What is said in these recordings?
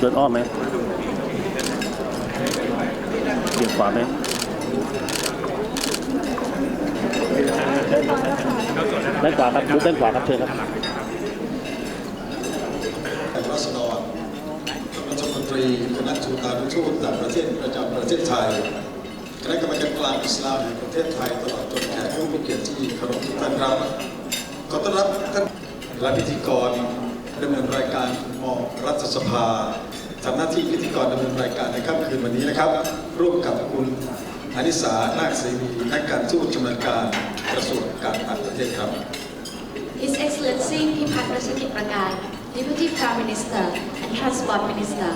เดินอ้อมไหมเบี่ยงขวาไหมด้านขวาครับลุกด้านขวาครับเชิญครับรัษฎรรัฐมนตรีคณะทูตานุทูตต่างประเทศประจำประเทศไทยคณะกรรมการกลางอิสลามแห่งประเทศไทยตลอดจนแขกผู้มีเกียรติที่เคารพทุกท่านครับขอต้อนรับท่านและพิธีกรดำเนินรายการมอรัฐสภา ทำหน้าที่พิธีกรดำเนินรายการในค่ำคืนวันนี้นะครับ ร่วมกับคุณอนิสา นาคเสวีนักการทูตชำนาญการกระทรวงการต่างประเทศครับ His Excellency Pipat Rashikit Prakai, Deputy Prime Minister and Transport Minister,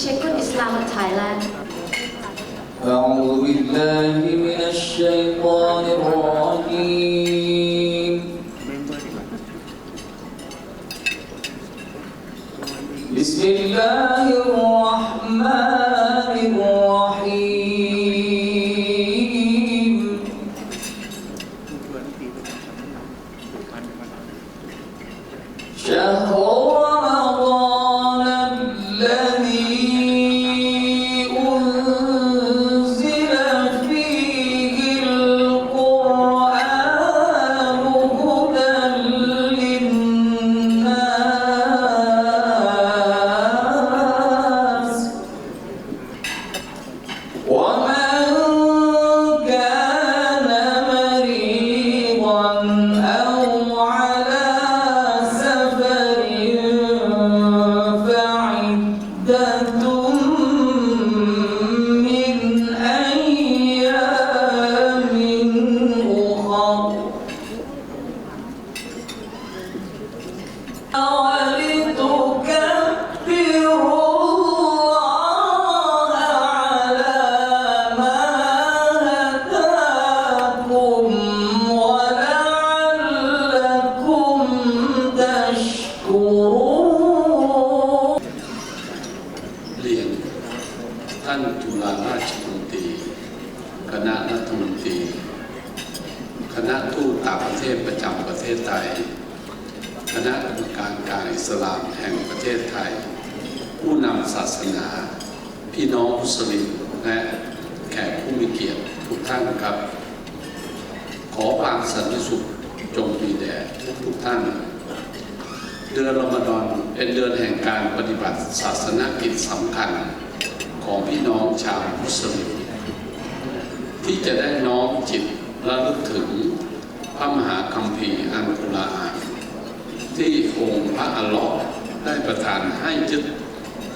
Sheikhul Islam of Thailand, أعوذ بالله من الشيطان الرجيم بسم الله الرحمن الرحيم. شهر ณะทูตต่างประเทศประจำประเทศไทย คณะกรรมการการอิสลามแห่งประเทศไทย ผู้นำศาสนา พี่น้องมุสลิมและแขกผู้มีเกียรติทุกท่านครับ ขอความสันติสุขจงมีแด่ทุกท่าน เดือนรอมฎอนเป็นเดือนแห่งการปฏิบัติศาสนกิจสำคัญของพี่น้องชาวมุสลิมที่จะได้น้อมจิตระลึกถึง ระมหาคัมภีร์อันกุรอานที่องค์พระอัลลอฮ์ได้ประทานให้ยึด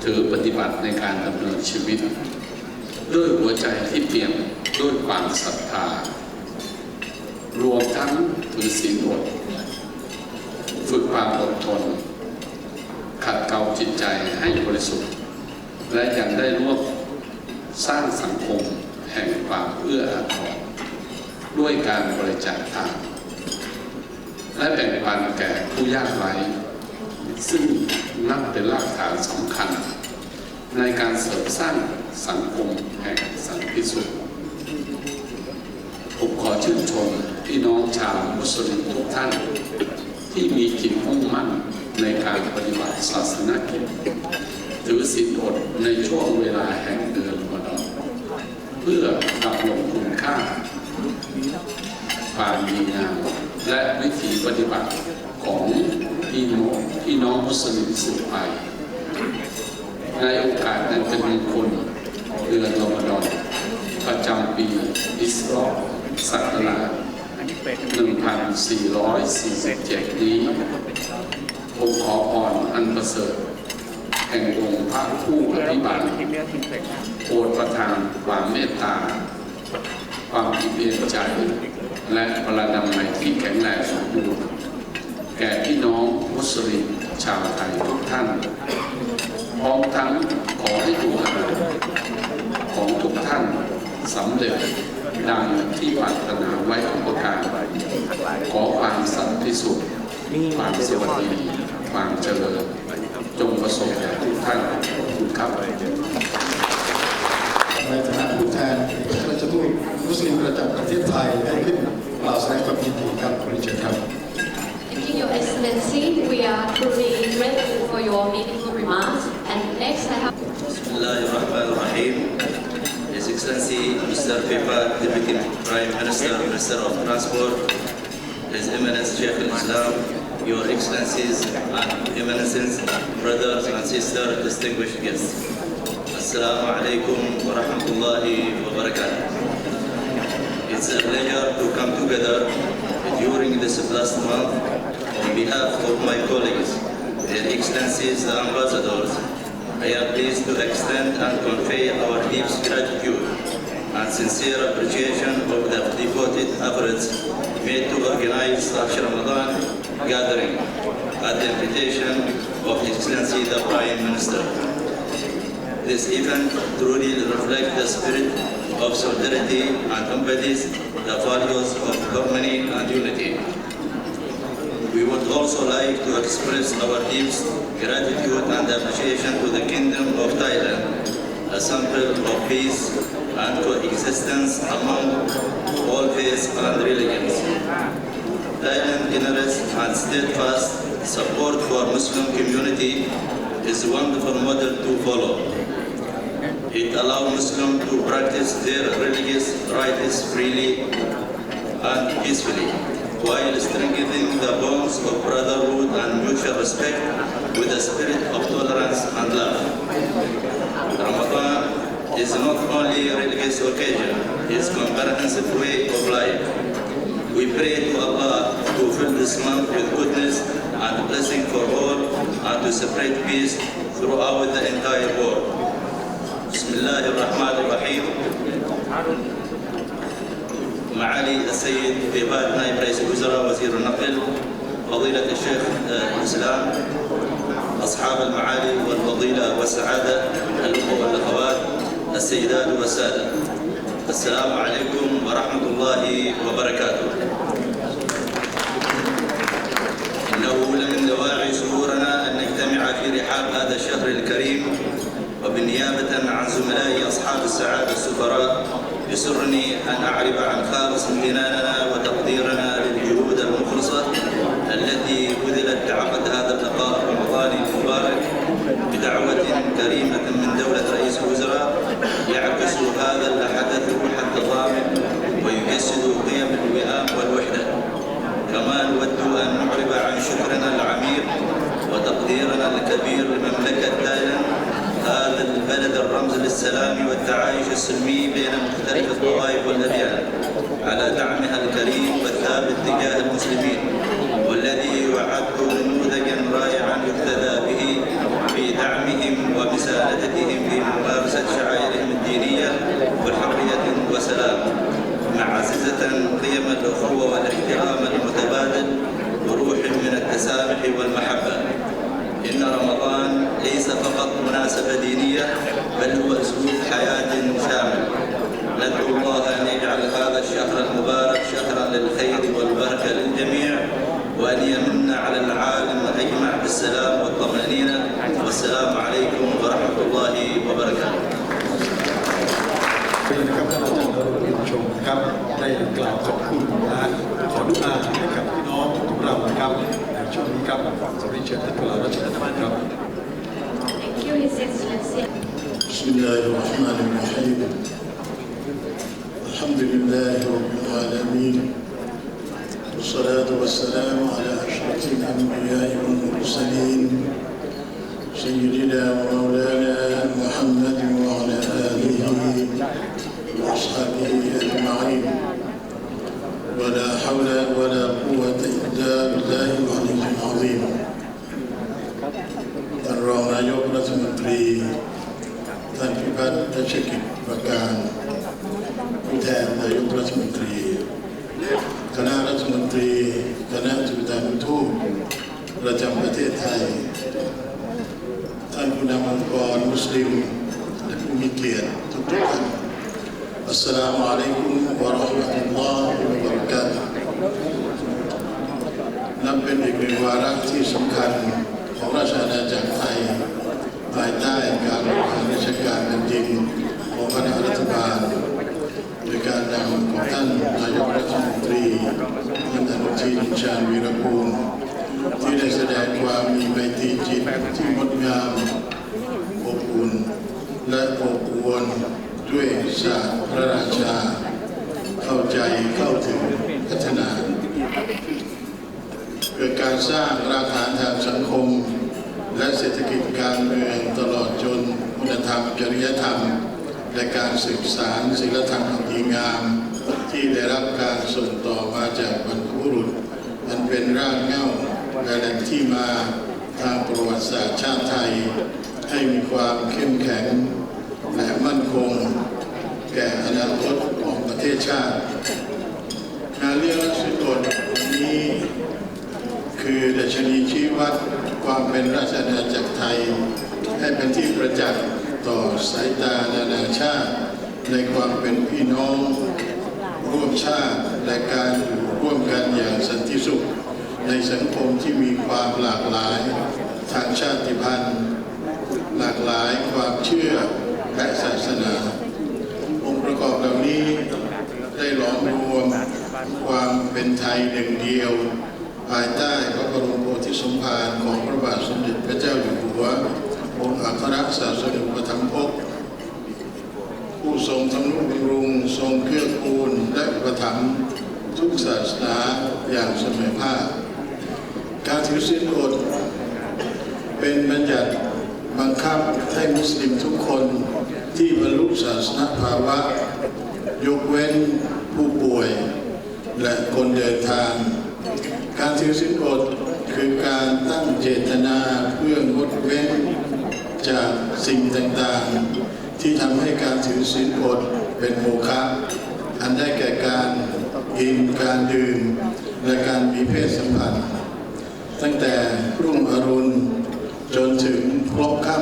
ถือปฏิบัติในการดำเนินชีวิต ด้วยหัวใจที่เปี่ยมด้วยความศรัทธา รวมทั้งถือศีลอดฝึกความอดทน ขัดเกลาจิตใจให้บริสุทธิ์ และยังได้ร่วมสร้างสังคมแห่งความเอื้ออาทรด้วยการบริจาคทาน และแบ่งปันแก่ผู้ยากไร้ซึ่งนับเป็นรากฐานสำคัญ ในการเสริมสร้างสังคมแห่งสันติสุขผมขอชื่นชมพี่น้องชาวมุสลิมทุกท่าน ที่มีจิตมุ่งมั่นในการปฏิบัติศาสนกิจถือศีลอดในช่วงเวลาแห่งเดือนมฎอนเพื่อดำรงคุณค่าความดีงาม และวิถีปฏิบัติของพี่น้องพี่น้องมุสลิมสืบไปในโอกาสนั้นเป็นมงคลเดือนรอมฎอนประจำปีอิสลามศักราช1447 นี้ ผมขอพรอันประเสริฐแห่งองค์พระผู้อภิบาลโปรดประทานความเมตตา ความอิ่มเอมใจ และพลานามัยที่แข็งแรงสมบูรณ์แก่พี่น้องมุสลิมชาวไทยทุกท่าน พร้อมทั้งขอให้ดวงอาของทุกท่านสำเร็จดังที่ปรารถนาไว้ทุกประการขอความสันติสุขความสวัสดีความเจริญ จงประสบแก่ทุกท่านขอบคุณครับในฐานะผู้แทนเอกอัครราชทูตมุสลิมประจำประเทศไทยได้ขึ้น กล่าวแสดงความยินดีครับขอเรียนเชิญครับ Thank you, Your Excellency. We are truly grateful for your meaningful remarks. And next, I have Bismillah ar-Rahman ar-Rahim. His Excellency Mr. Pepa, Deputy Prime Minister, Minister of Transport, His Eminence Sheikh al-Islam, Your Excellencies and Eminences, brothers and sisters, distinguished guests. Assalamu alaikum wa rahmatullahi wa barakatuh. It's a pleasure to come together during this last month on behalf of my colleagues, their excellencies, the ambassadors. I am pleased to extend and convey our deep gratitude and sincere appreciation of the devoted efforts made to organize such Ramadan gathering at the invitation of His Excellency the Prime Minister. This event truly reflects the spirit of solidarity and embodies the values of harmony and unity. We would also like to express our deep gratitude and appreciation to the Kingdom of Thailand, a symbol of peace and coexistence among all faiths and religions. Thailand's generous and steadfast support for Muslim community is a wonderful model to follow. It allows Muslims to practice their religious rites freely and peacefully, while strengthening the bonds of brotherhood and mutual respect with a spirit of tolerance and love. Ramadan is not only a religious occasion, it's a comprehensive way of life. We pray to Allah to fill this month with goodness and blessing for all and to spread peace throughout the entire world. بسم الله الرحمن الرحيم. معالي السيد في بعد نائب رئيس الوزراء وزير النقل فضيلة الشيخ آه، الإسلام أصحاب المعالي والفضيلة والسعادة الأخوة والأخوات السيدات والسادة. السلام عليكم ورحمة الله وبركاته. إنه لمن دواعي سرورنا أن نجتمع في رحاب هذا الشهر الكريم وبالنيابة عن زملائي أصحاب السعادة السفراء يسرني أن أعرب عن خالص امتناننا وتقديرنا للجهود المخلصة التي بذلت لعقد هذا اللقاء الرمضاني المبارك بدعوة كريمة من دولة رئيس الوزراء يعكس هذا الحدث روح التضامن ويجسد قيم الوئام والوحدة. كما نود أن نعرب عن شكرنا العميق وتقديرنا الكبير لمملكة البلد الرمز للسلام والتعايش السلمي بين مختلف الطوائف والأديان على دعمها الكريم والثابت تجاه المسلمين والذي يعد نموذجا رائعا يقتدى به في دعمهم ومساندتهم في ممارسة شعائرهم الدينية بحرية وسلام معززة قيم الأخوة والإحترام المتبادل وروح من التسامح والمحبة. إن رمضان ليس فقط مناسبة دينية بل هو أسلوب حياة شامل ندعو الله أن يجعل هذا الشهر المبارك شهرا للخير والبركة للجميع وأن يمن على العالم أجمع بالسلام والطمأنينة والسلام عليكم ورحمة الله وبركاته เป็นนะครับท่านอาจารย์นรุณชมนะครับได้กล่าวขอบคุณและขอดุอาให้กับพี่น้องทุกเรานะครับในช่วงนี้ครับสวัสดีเชิญท่านกล่าวรัชดาครั าร بسم الله الرحمن الرحيم. الحمد لله رب العالمين. والصلاة والسلام على أشرف الأنبياء والمرسلين. سيدنا ومولانا محمد وعلى آله وأصحابه أجمعين. ولا حول ولا قوة إلا بالله العلي العظيم. الرحمن يوم رسم พัฒน์รัชกิจประการผู้แทนนายกรัฐมนตรี คณะรัฐมนตรี คณะจุฬาภทูตประจำประเทศไทย ท่านผู้นำองค์กรมุสลิมและผู้มีเกียรติทุกท่านอัสสลามุอะลัยกุมวะราะห์มะตุลลอฮ์วะบะเราะกาตุนับเป็นอีกหนึ่งวาระที่สำคัญของราชอาณาจักรไทย ภายใต้การบริหารราชการแผ่นดินของคณะรัฐบาลโดยการนำของท่านนายกรัฐมนตรีท่านอนุทินชาญวีรกูลที่ได้แสดงความมีไมตรีจิตที่งดงามอบอุ่นและอบอวลด้วยศาสตร์พระราชา เข้าใจเข้าถึงพัฒนาเกิดการสร้างรากฐานทางสังคม และเศรษฐกิจการเมืองตลอดจนคุณธรรมจริยธรรม และการสืบสารศิลธรรมอันดีงาม ที่ได้รับการส่งต่อมาจากบรรพบุรุษ อันเป็นรากเหง้าและแหล่งที่มาทางประวัติศาสตร์ชาติไทย ให้มีความเข้มแข็ง และมั่นคง แก่อนาคตของประเทศชาติงานเลี้ยงรัชกลนี้ คือดัชนีชี้วัด ความเป็นราชอาณาจักรไทย ให้เป็นที่ประจักษ์ต่อสายตานานาชาติ ในความเป็นพี่น้อง ร่วมชาติและการอยู่ร่วมกันอย่างสันติสุข ในสังคมที่มีความหลากหลาย ทางชาติพันธุ์ หลากหลายความเชื่อและศาสนา องค์ประกอบเหล่านี้ได้หลอมรวมความเป็นไทยหนึ่งเดียว ภายใต้พระบรมโพธิสมภารของพระบาทสมเด็จพระเจ้าอยู่หัวองค์อัครศาสดาปถัมภกผู้ทรงทำนุบำรุงทรงเกื้อกูลและประถัมทุกศาสนาอย่างเสมอภาค การถือศีลอดเป็นบัญญัติบังคับให้มุสลิมทุกคนที่บรรลุศาสนภาวะ ยกเว้นผู้ป่วยและคนเดินทาง การถือศีลอดคือการตั้งเจตนาเพื่องดเว้น จากสิ่งต่างๆ ที่ทำให้การถือศีลอดเป็นโมฆะอันได้แก่การกินการดื่ม และการมีเพศสัมพันธ์ ตั้งแต่รุ่งอรุณจนถึงพลบค่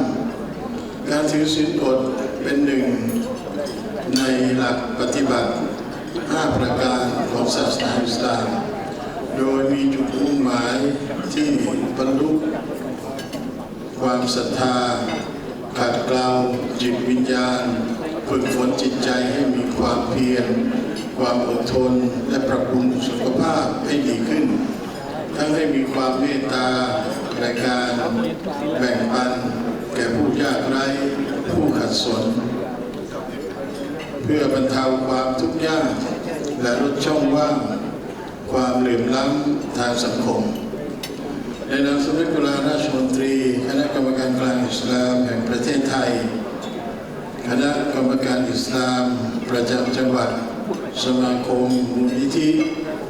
ำการถือศีลอดเป็นหนึ่ง ในหลักปฏิบัติ 5 ประการของศาสนาอิสลาม โดยมีจุดมุ่งหมายที่บรรลุความศรัทธาขัดเกลาจิตวิญญาณฝึกฝนจิตใจให้มีความเพียร ความอดทน และปรับปรุงสุขภาพให้ดีขึ้น ทั้งให้มีความเมตตาในการแบ่งปัน แก่ผู้ยากไร้ผู้ขัดสน เพื่อบรรเทาความทุกข์ยากและลดช่องว่าง ความเหลื่อมล้ำทางสังคม ในนามสมเด็จพระราชมนตรี คณะกรรมการกลางอิสลามแห่งประเทศไทย คณะกรรมการอิสลามประจำจังหวัด สมาคมมูลนิธิ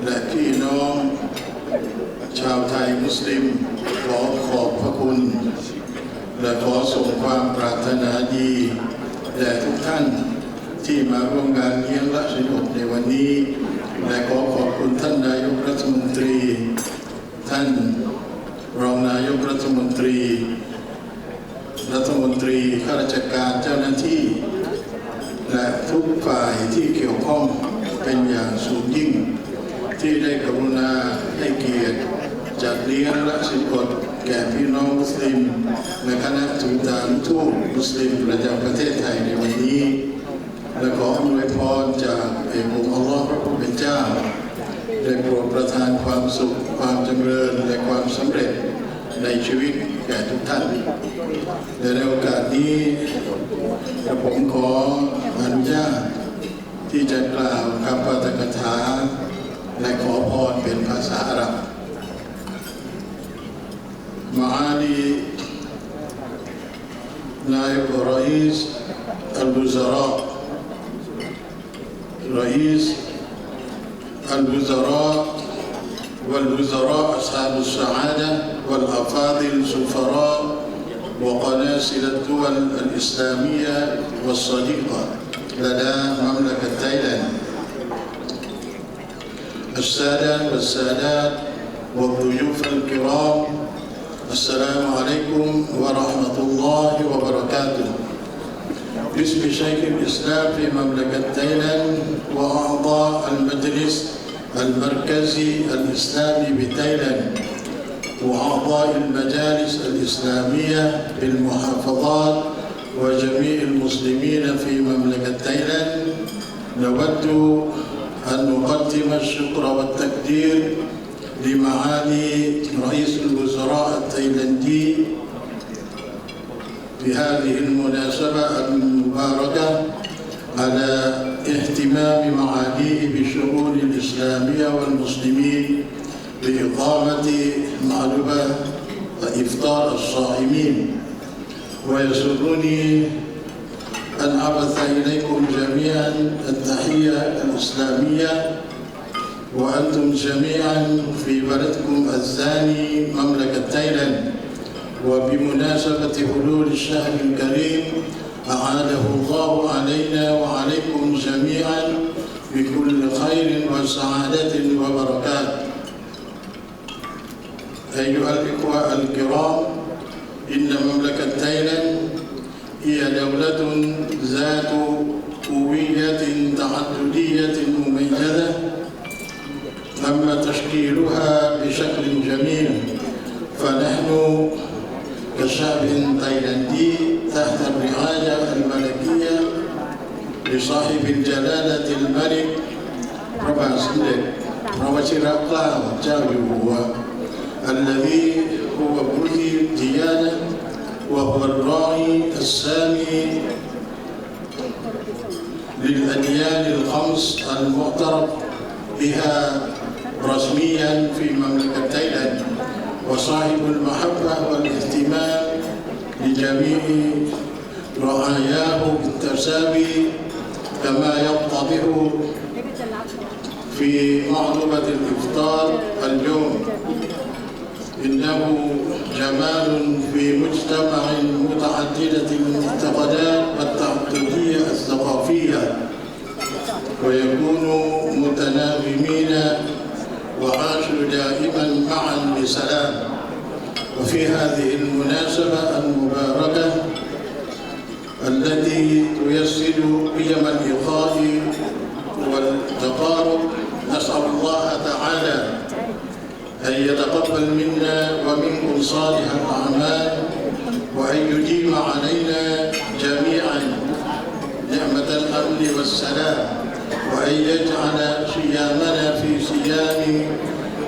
และพี่น้อง ชาวไทยมุสลิม ขอขอบพระคุณ และขอส่งความปรารถนาดีแด่ทุกท่านที่มาร่วมงานเลี้ยงรัชนกในวันนี้ และขอขอบคุณท่านนายกรัฐมนตรี ท่านรองนายกรัฐมนตรี รัฐมนตรีข้าราชการเจ้าหน้าที่ และทุกฝ่ายที่เกี่ยวข้องเป็นอย่างสูงยิ่ง ที่ได้กรุณาให้เกียรติจัดเลี้ยงและสินอดแก่พี่น้องมุสลิมและคณะทูตานทูตมุสลิมประจำประเทศไทยในวันนี้ และขออำนวยพรจากเอกองค์อัลลอฮ์พระผู้เป็นเจ้า ได้โปรดประทานความสุข ความจำเริญและความสำเร็จในชีวิตแก่ทุกท่านและในโอกาสนี้กระผมขออนุญาตที่จะกล่าวคำปาฐกถา และขอพรเป็นภาษาอาหรับ معالي نائب رئيس الوزراء رئيس الوزراء والوزراء أصحاب السعادة والأفاضل سفراء وقناصل الدول الإسلامية والصديقة لدى مملكة تايلاند. السادة والسادات والضيوف الكرام السلام عليكم ورحمة الله وبركاته. باسم شيخ الإسلام في مملكة تايلاند وأعضاء المجلس المركزي الإسلامي بتايلاند وأعضاء المجالس الإسلامية بالمحافظات وجميع المسلمين في مملكة تايلاند. نود أن نقدم الشكر والتقدير لمعالي رئيس الوزراء التايلندي في هذه المناسبة المباركة على اهتمام معاليه بالشؤون الإسلامية والمسلمين بإقامة معلومة إفطار الصائمين. ويسرني أن أبث إليكم جميعا التحية الإسلامية وأنتم جميعا في بلدكم الثاني مملكة تايلاند. وبمناسبة حلول الشهر الكريم أعاده الله علينا وعليكم جميعا بكل خير وسعادة وبركات. أيها الإخوة الكرام إن مملكة تايلاند هي دولة ذات هوية تعددية مميزة تم تشكيلها بشكل جميل. فنحن كشعب تايلاندي تحت الرعاية الملكية لصاحب الجلالة الملك ربع روشر أقلام هو الذي هو برثي الديانة وهو الراعي السامي للأديان الخمس المعترف بها رسميا في مملكة تايلاند وصاحب المحبة والاهتمام لجميع رعاياه بالتساوي كما يتضح في معلومة الإفطار اليوم. إنه جمال في مجتمع متعددة المعتقدات والتعددية الثقافية. ويكون متناغمين وعاشوا دائما معا بسلام وفي هذه المناسبة المباركة التي تيسر قيم الإخاء والتقارب نسأل الله تعالى أن يتقبل منا ومنكم صالح الأعمال وأن يديم علينا جميعا نعمة الأمن والسلام وأن يجعل صيامنا في صيام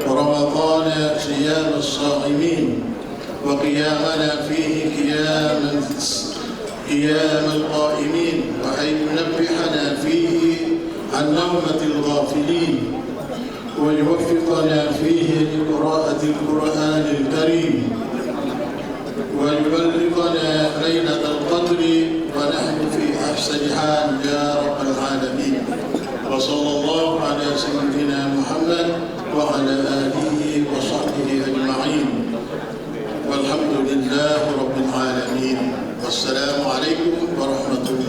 رمضان صيام الصائمين وقيامنا فيه قيام قيام القائمين وأن ينبحنا فيه عن نومة الغافلين ويوفقنا فيه لقراءة القرآن الكريم ويبلغنا ليلة القدر ونحن في أحسن حال يا رب العالمين. وصلى الله على سيدنا محمد وعلى آله وصحبه أجمعين. والحمد لله رب العالمين. والسلام عليكم ورحمة الله